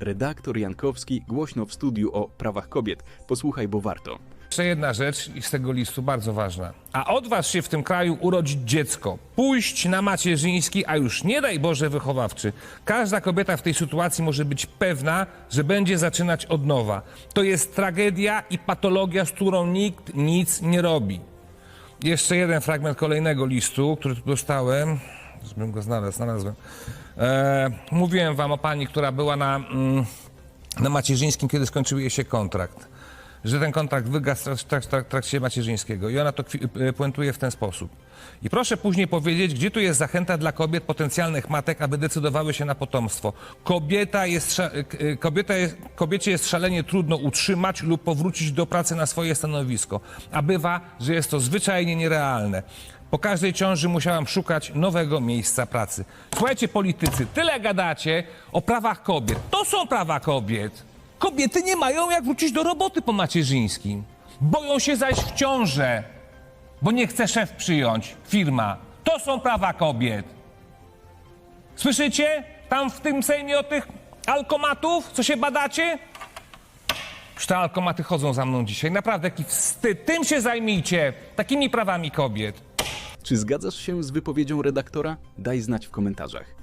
Redaktor Jankowski głośno w studiu o prawach kobiet. Posłuchaj, bo warto. Jeszcze jedna rzecz z tego listu bardzo ważna. A odważ się w tym kraju urodzić dziecko, pójść na macierzyński, a już nie daj Boże wychowawczy. Każda kobieta w tej sytuacji może być pewna, że będzie zaczynać od nowa. To jest tragedia i patologia, z którą nikt nic nie robi. Jeszcze jeden fragment kolejnego listu, który tu dostałem. Żebym go znalazł, znalazłem. E, mówiłem wam o pani, która była na, mm, na macierzyńskim, kiedy skończył jej się kontrakt. Że ten kontrakt wygasł w trak- trak- trakcie macierzyńskiego. I ona to e, puentuje w ten sposób. I proszę później powiedzieć, gdzie tu jest zachęta dla kobiet, potencjalnych matek, aby decydowały się na potomstwo. Kobieta jest, e, kobieta jest, kobiecie jest szalenie trudno utrzymać lub powrócić do pracy na swoje stanowisko. A bywa, że jest to zwyczajnie nierealne. Po każdej ciąży musiałam szukać nowego miejsca pracy. Słuchajcie, politycy, tyle gadacie o prawach kobiet. To są prawa kobiet. Kobiety nie mają jak wrócić do roboty po macierzyńskim. Boją się zajść w ciążę, bo nie chce szef przyjąć, firma. To są prawa kobiet. Słyszycie? Tam w tym Sejmie o tych alkomatów, co się badacie? Już te alkomaty chodzą za mną dzisiaj. Naprawdę, jaki wstyd. Tym się zajmijcie. Takimi prawami kobiet. Czy zgadzasz się z wypowiedzią redaktora? Daj znać w komentarzach.